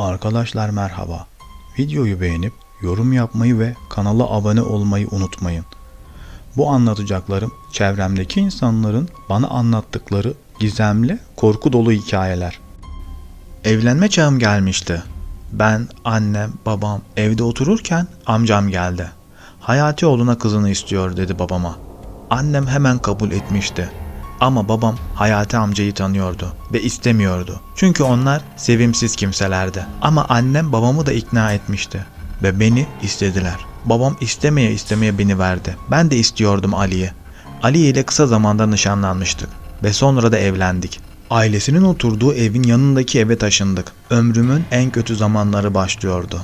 Arkadaşlar merhaba. Videoyu beğenip yorum yapmayı ve kanala abone olmayı unutmayın. Bu anlatacaklarım çevremdeki insanların bana anlattıkları gizemli, korku dolu hikayeler. Evlenme çağım gelmişti. Ben, annem, babam evde otururken amcam geldi. Hayati oğluna kızını istiyor dedi babama. Annem hemen kabul etmişti. Ama babam Hayati amcayı tanıyordu ve istemiyordu. Çünkü onlar sevimsiz kimselerdi. Ama annem babamı da ikna etmişti ve beni istediler. Babam istemeye istemeye beni verdi. Ben de istiyordum Ali'yi. Ali ile kısa zamanda nişanlanmıştık ve sonra da evlendik. Ailesinin oturduğu evin yanındaki eve taşındık. Ömrümün en kötü zamanları başlıyordu.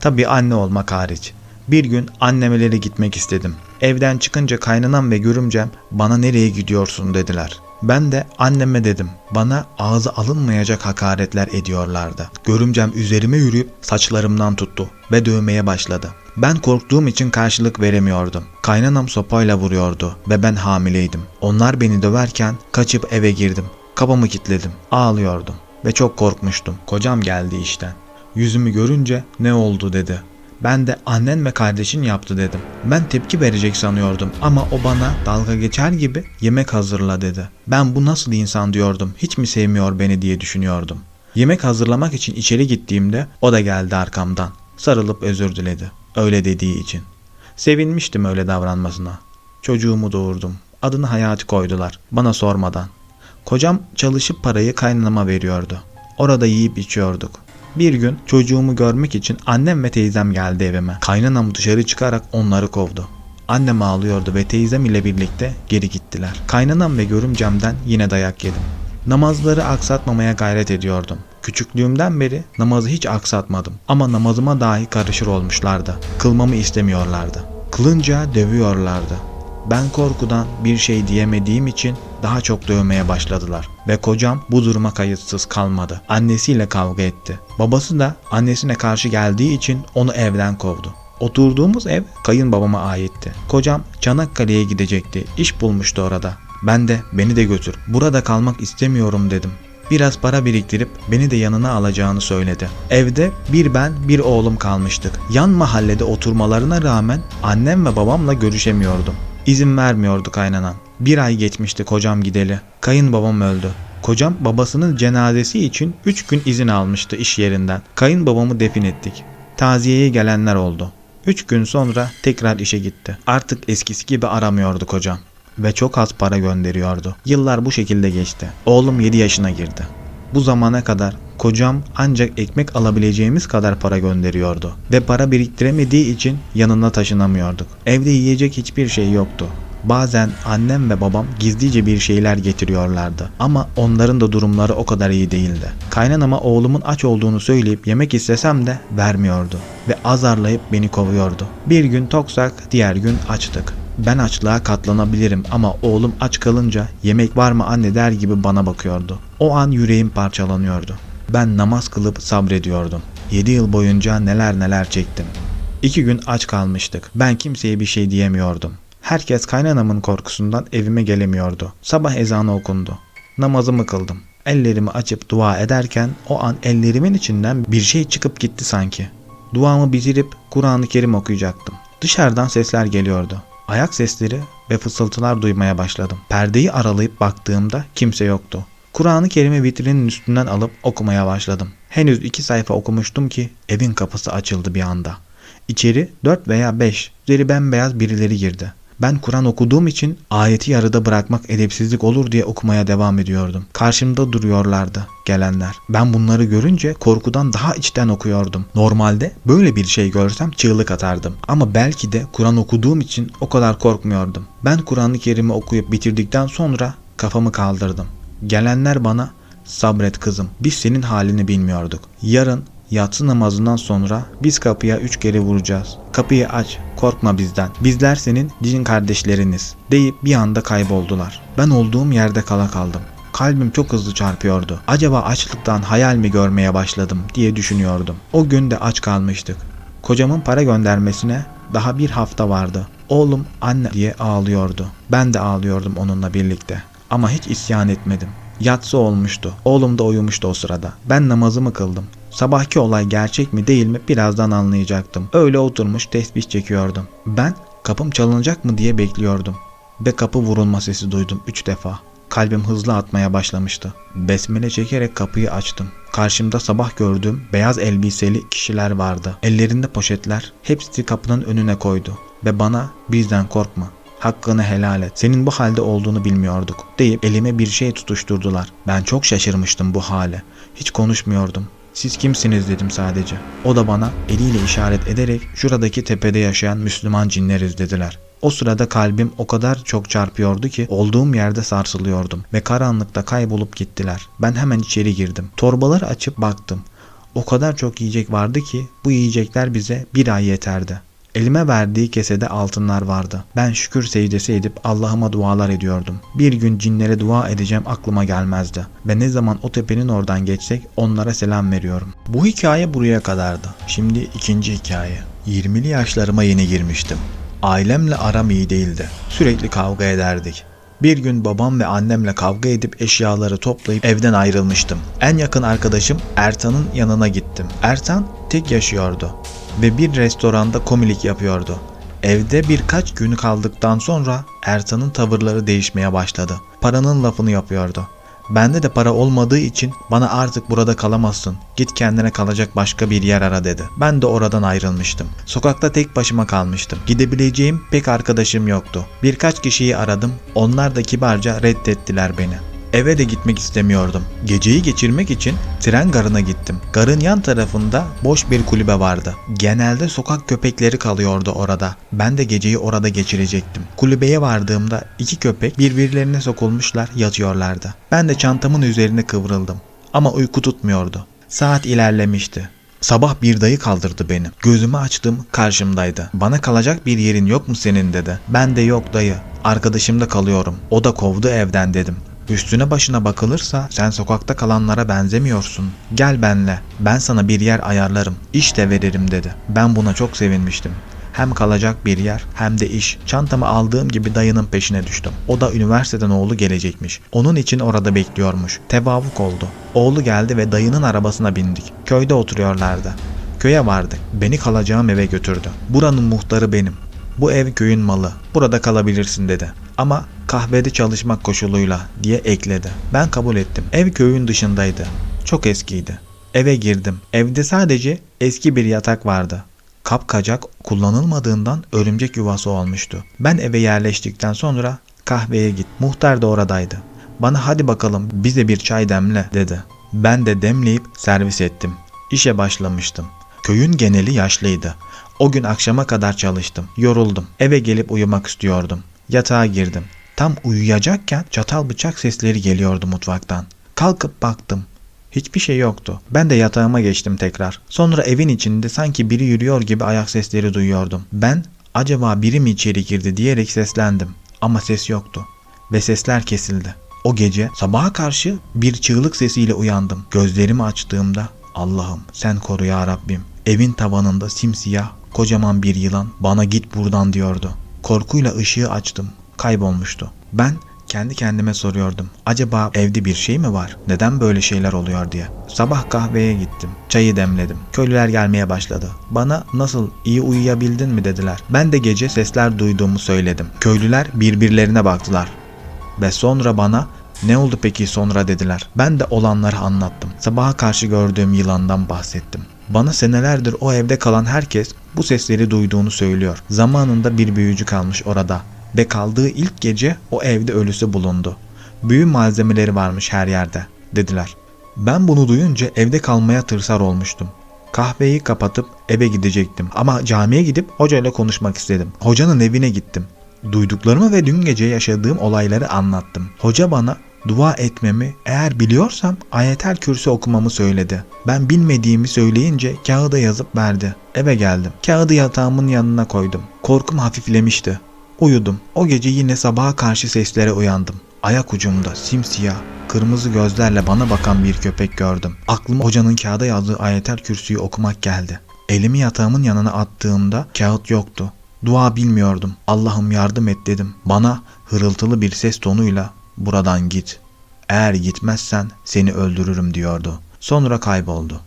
Tabii anne olmak hariç. Bir gün annemelere gitmek istedim. Evden çıkınca kaynanam ve görümcem bana nereye gidiyorsun dediler. Ben de anneme dedim. Bana ağzı alınmayacak hakaretler ediyorlardı. Görümcem üzerime yürüyüp saçlarımdan tuttu ve dövmeye başladı. Ben korktuğum için karşılık veremiyordum. Kaynanam sopayla vuruyordu ve ben hamileydim. Onlar beni döverken kaçıp eve girdim. Kapımı kilitledim. Ağlıyordum ve çok korkmuştum. Kocam geldi işten. Yüzümü görünce ne oldu dedi. Ben de annen ve kardeşin yaptı dedim. Ben tepki verecek sanıyordum ama o bana dalga geçer gibi yemek hazırla dedi. Ben bu nasıl insan diyordum. Hiç mi sevmiyor beni diye düşünüyordum. Yemek hazırlamak için içeri gittiğimde o da geldi arkamdan. Sarılıp özür diledi. Öyle dediği için. Sevinmiştim öyle davranmasına. Çocuğumu doğurdum. Adını Hayati koydular. Bana sormadan. Kocam çalışıp parayı kaynanama veriyordu. Orada yiyip içiyorduk. Bir gün çocuğumu görmek için annem ve teyzem geldi evime. Kaynanam dışarı çıkarak onları kovdu. Annem ağlıyordu ve teyzem ile birlikte geri gittiler. Kaynanam ve görümcemden yine dayak yedim. Namazları aksatmamaya gayret ediyordum. Küçüklüğümden beri namazı hiç aksatmadım ama namazıma dahi karışır olmuşlardı. Kılmamı istemiyorlardı. Kılınca dövüyorlardı. Ben korkudan bir şey diyemediğim için daha çok dövmeye başladılar ve kocam bu duruma kayıtsız kalmadı. Annesiyle kavga etti. Babası da annesine karşı geldiği için onu evden kovdu. Oturduğumuz ev kayınbabama aitti. Kocam Çanakkale'ye gidecekti. İş bulmuştu orada. Ben de beni de götür. Burada kalmak istemiyorum dedim. Biraz para biriktirip beni de yanına alacağını söyledi. Evde bir ben bir oğlum kalmıştık. Yan mahallede oturmalarına rağmen annem ve babamla görüşemiyordum. İzin vermiyordu kaynanam. Bir ay geçmişti kocam gideli. Kayınbabam öldü. Kocam babasının cenazesi için 3 gün izin almıştı iş yerinden. Kayınbabamı defin ettik. Taziyeye gelenler oldu. 3 gün sonra tekrar işe gitti. Artık eskisi gibi aramıyordu kocam ve çok az para gönderiyordu. Yıllar bu şekilde geçti. Oğlum 7 yaşına girdi. Bu zamana kadar kocam ancak ekmek alabileceğimiz kadar para gönderiyordu ve para biriktiremediği için yanına taşınamıyorduk. Evde yiyecek hiçbir şey yoktu. Bazen annem ve babam gizlice bir şeyler getiriyorlardı ama onların da durumları o kadar iyi değildi. Kaynanama oğlumun aç olduğunu söyleyip yemek istesem de vermiyordu ve azarlayıp beni kovuyordu. Bir gün toksak, diğer gün açtık. Ben açlığa katlanabilirim ama oğlum aç kalınca yemek var mı anne der gibi bana bakıyordu. O an yüreğim parçalanıyordu. Ben namaz kılıp sabrediyordum. 7 yıl boyunca neler neler çektim. İki gün aç kalmıştık. Ben kimseye bir şey diyemiyordum. Herkes kaynanamın korkusundan evime gelemiyordu. Sabah ezanı okundu. Namazımı kıldım. Ellerimi açıp dua ederken o an ellerimin içinden bir şey çıkıp gitti sanki. Duamı bitirip Kur'an-ı Kerim okuyacaktım. Dışarıdan sesler geliyordu. Ayak sesleri ve fısıltılar duymaya başladım. Perdeyi aralayıp baktığımda kimse yoktu. Kur'an-ı Kerim'i vitrinin üstünden alıp okumaya başladım. Henüz iki sayfa okumuştum ki evin kapısı açıldı bir anda. İçeri dört veya beş üzeri bembeyaz birileri girdi. Ben Kur'an okuduğum için ayeti yarıda bırakmak edepsizlik olur diye okumaya devam ediyordum. Karşımda duruyorlardı gelenler. Ben bunları görünce korkudan daha içten okuyordum. Normalde böyle bir şey görsem çığlık atardım. Ama belki de Kur'an okuduğum için o kadar korkmuyordum. Ben Kur'an-ı Kerim'i okuyup bitirdikten sonra kafamı kaldırdım. Gelenler bana sabret kızım biz senin halini bilmiyorduk. Yarın Yatsı namazından sonra biz kapıya üç kere vuracağız. Kapıyı aç, korkma bizden. Bizler senin din kardeşleriniz deyip bir anda kayboldular. Ben olduğum yerde kala kaldım. Kalbim çok hızlı çarpıyordu. Acaba açlıktan hayal mi görmeye başladım diye düşünüyordum. O gün de aç kalmıştık. Kocamın para göndermesine daha bir hafta vardı. Oğlum anne diye ağlıyordu. Ben de ağlıyordum onunla birlikte. Ama hiç isyan etmedim. Yatsı olmuştu. Oğlum da uyumuştu o sırada. Ben namazımı kıldım. Sabahki olay gerçek mi değil mi birazdan anlayacaktım. Öyle oturmuş tesbih çekiyordum. Ben kapım çalınacak mı diye bekliyordum. Ve kapı vurulma sesi duydum üç defa. Kalbim hızlı atmaya başlamıştı. Besmele çekerek kapıyı açtım. Karşımda sabah gördüğüm beyaz elbiseli kişiler vardı. Ellerinde poşetler. Hepsi kapının önüne koydu. Ve bana bizden korkma. Hakkını helal et. Senin bu halde olduğunu bilmiyorduk. Deyip elime bir şey tutuşturdular. Ben çok şaşırmıştım bu hale. Hiç konuşmuyordum. Siz kimsiniz dedim sadece. O da bana eliyle işaret ederek şuradaki tepede yaşayan Müslüman cinleriz dediler. O sırada kalbim o kadar çok çarpıyordu ki olduğum yerde sarsılıyordum ve karanlıkta kaybolup gittiler. Ben hemen içeri girdim. Torbaları açıp baktım. O kadar çok yiyecek vardı ki bu yiyecekler bize bir ay yeterdi. Elime verdiği kesede altınlar vardı. Ben şükür secdesi edip Allah'ıma dualar ediyordum. Bir gün cinlere dua edeceğim aklıma gelmezdi. Ve ne zaman o tepenin oradan geçsek onlara selam veriyorum. Bu hikaye buraya kadardı. Şimdi ikinci hikaye. 20'li yaşlarıma yeni girmiştim. Ailemle aram iyi değildi. Sürekli kavga ederdik. Bir gün babam ve annemle kavga edip eşyaları toplayıp evden ayrılmıştım. En yakın arkadaşım Ertan'ın yanına gittim. Ertan tek yaşıyordu ve bir restoranda komilik yapıyordu. Evde birkaç gün kaldıktan sonra Ertan'ın tavırları değişmeye başladı. Paranın lafını yapıyordu. Bende de para olmadığı için bana artık burada kalamazsın. Git kendine kalacak başka bir yer ara dedi. Ben de oradan ayrılmıştım. Sokakta tek başıma kalmıştım. Gidebileceğim pek arkadaşım yoktu. Birkaç kişiyi aradım. Onlar da kibarca reddettiler beni. Eve de gitmek istemiyordum. Geceyi geçirmek için tren garına gittim. Garın yan tarafında boş bir kulübe vardı. Genelde sokak köpekleri kalıyordu orada. Ben de geceyi orada geçirecektim. Kulübeye vardığımda iki köpek birbirlerine sokulmuşlar yatıyorlardı. Ben de çantamın üzerine kıvrıldım. Ama uyku tutmuyordu. Saat ilerlemişti. Sabah bir dayı kaldırdı beni. Gözümü açtım karşımdaydı. Bana kalacak bir yerin yok mu senin dedi. Ben de yok dayı. Arkadaşımda kalıyorum. O da kovdu evden dedim. Üstüne başına bakılırsa sen sokakta kalanlara benzemiyorsun. Gel benle. Ben sana bir yer ayarlarım. İş de veririm dedi. Ben buna çok sevinmiştim. Hem kalacak bir yer hem de iş. Çantamı aldığım gibi dayının peşine düştüm. O da üniversiteden oğlu gelecekmiş. Onun için orada bekliyormuş. Tevafuk oldu. Oğlu geldi ve dayının arabasına bindik. Köyde oturuyorlardı. Köye vardık. Beni kalacağım eve götürdü. Buranın muhtarı benim. Bu ev köyün malı. Burada kalabilirsin dedi. Ama kahvede çalışmak koşuluyla diye ekledi. Ben kabul ettim. Ev köyün dışındaydı. Çok eskiydi. Eve girdim. Evde sadece eski bir yatak vardı. Kapkacak kullanılmadığından örümcek yuvası olmuştu. Ben eve yerleştikten sonra kahveye git. Muhtar da oradaydı. Bana hadi bakalım bize bir çay demle dedi. Ben de demleyip servis ettim. İşe başlamıştım. Köyün geneli yaşlıydı. O gün akşama kadar çalıştım. Yoruldum. Eve gelip uyumak istiyordum. Yatağa girdim. Tam uyuyacakken çatal bıçak sesleri geliyordu mutfaktan. Kalkıp baktım. Hiçbir şey yoktu. Ben de yatağıma geçtim tekrar. Sonra evin içinde sanki biri yürüyor gibi ayak sesleri duyuyordum. Ben acaba biri mi içeri girdi diyerek seslendim. Ama ses yoktu. Ve sesler kesildi. O gece sabaha karşı bir çığlık sesiyle uyandım. Gözlerimi açtığımda Allah'ım sen koru ya Rabbim. Evin tavanında simsiyah kocaman bir yılan bana git buradan diyordu. Korkuyla ışığı açtım. Kaybolmuştu. Ben kendi kendime soruyordum. Acaba evde bir şey mi var? Neden böyle şeyler oluyor diye. Sabah kahveye gittim. Çayı demledim. Köylüler gelmeye başladı. Bana nasıl iyi uyuyabildin mi dediler. Ben de gece sesler duyduğumu söyledim. Köylüler birbirlerine baktılar. Ve sonra bana ne oldu peki sonra dediler. Ben de olanları anlattım. Sabaha karşı gördüğüm yılandan bahsettim. Bana senelerdir o evde kalan herkes bu sesleri duyduğunu söylüyor. Zamanında bir büyücü kalmış orada ve kaldığı ilk gece o evde ölüsü bulundu. Büyü malzemeleri varmış her yerde dediler. Ben bunu duyunca evde kalmaya tırsar olmuştum. Kahveyi kapatıp eve gidecektim ama camiye gidip hocayla konuşmak istedim. Hocanın evine gittim. Duyduklarımı ve dün gece yaşadığım olayları anlattım. Hoca bana dua etmemi eğer biliyorsam ayetel kürsü okumamı söyledi. Ben bilmediğimi söyleyince kağıda yazıp verdi. Eve geldim. Kağıdı yatağımın yanına koydum. Korkum hafiflemişti. Uyudum. O gece yine sabaha karşı seslere uyandım. Ayak ucumda simsiyah, kırmızı gözlerle bana bakan bir köpek gördüm. Aklıma hocanın kağıda yazdığı ayetel kürsüyü okumak geldi. Elimi yatağımın yanına attığımda kağıt yoktu. Dua bilmiyordum. Allah'ım yardım et dedim. Bana hırıltılı bir ses tonuyla buradan git. Eğer gitmezsen seni öldürürüm diyordu. Sonra kayboldu.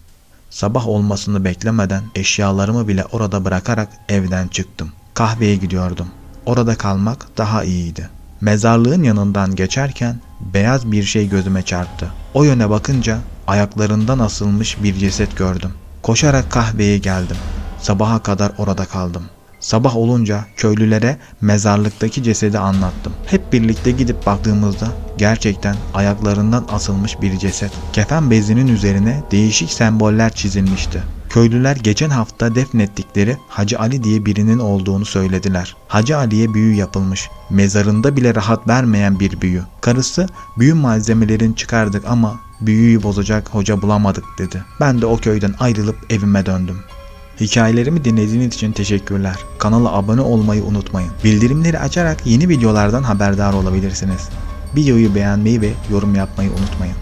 Sabah olmasını beklemeden eşyalarımı bile orada bırakarak evden çıktım. Kahveye gidiyordum. Orada kalmak daha iyiydi. Mezarlığın yanından geçerken beyaz bir şey gözüme çarptı. O yöne bakınca ayaklarından asılmış bir ceset gördüm. Koşarak kahveye geldim. Sabaha kadar orada kaldım. Sabah olunca köylülere mezarlıktaki cesedi anlattım. Hep birlikte gidip baktığımızda gerçekten ayaklarından asılmış bir ceset. Kefen bezinin üzerine değişik semboller çizilmişti. Köylüler geçen hafta defnettikleri Hacı Ali diye birinin olduğunu söylediler. Hacı Ali'ye büyü yapılmış. Mezarında bile rahat vermeyen bir büyü. Karısı büyü malzemelerini çıkardık ama büyüyü bozacak hoca bulamadık dedi. Ben de o köyden ayrılıp evime döndüm. Hikayelerimi dinlediğiniz için teşekkürler. Kanala abone olmayı unutmayın. Bildirimleri açarak yeni videolardan haberdar olabilirsiniz. Videoyu beğenmeyi ve yorum yapmayı unutmayın.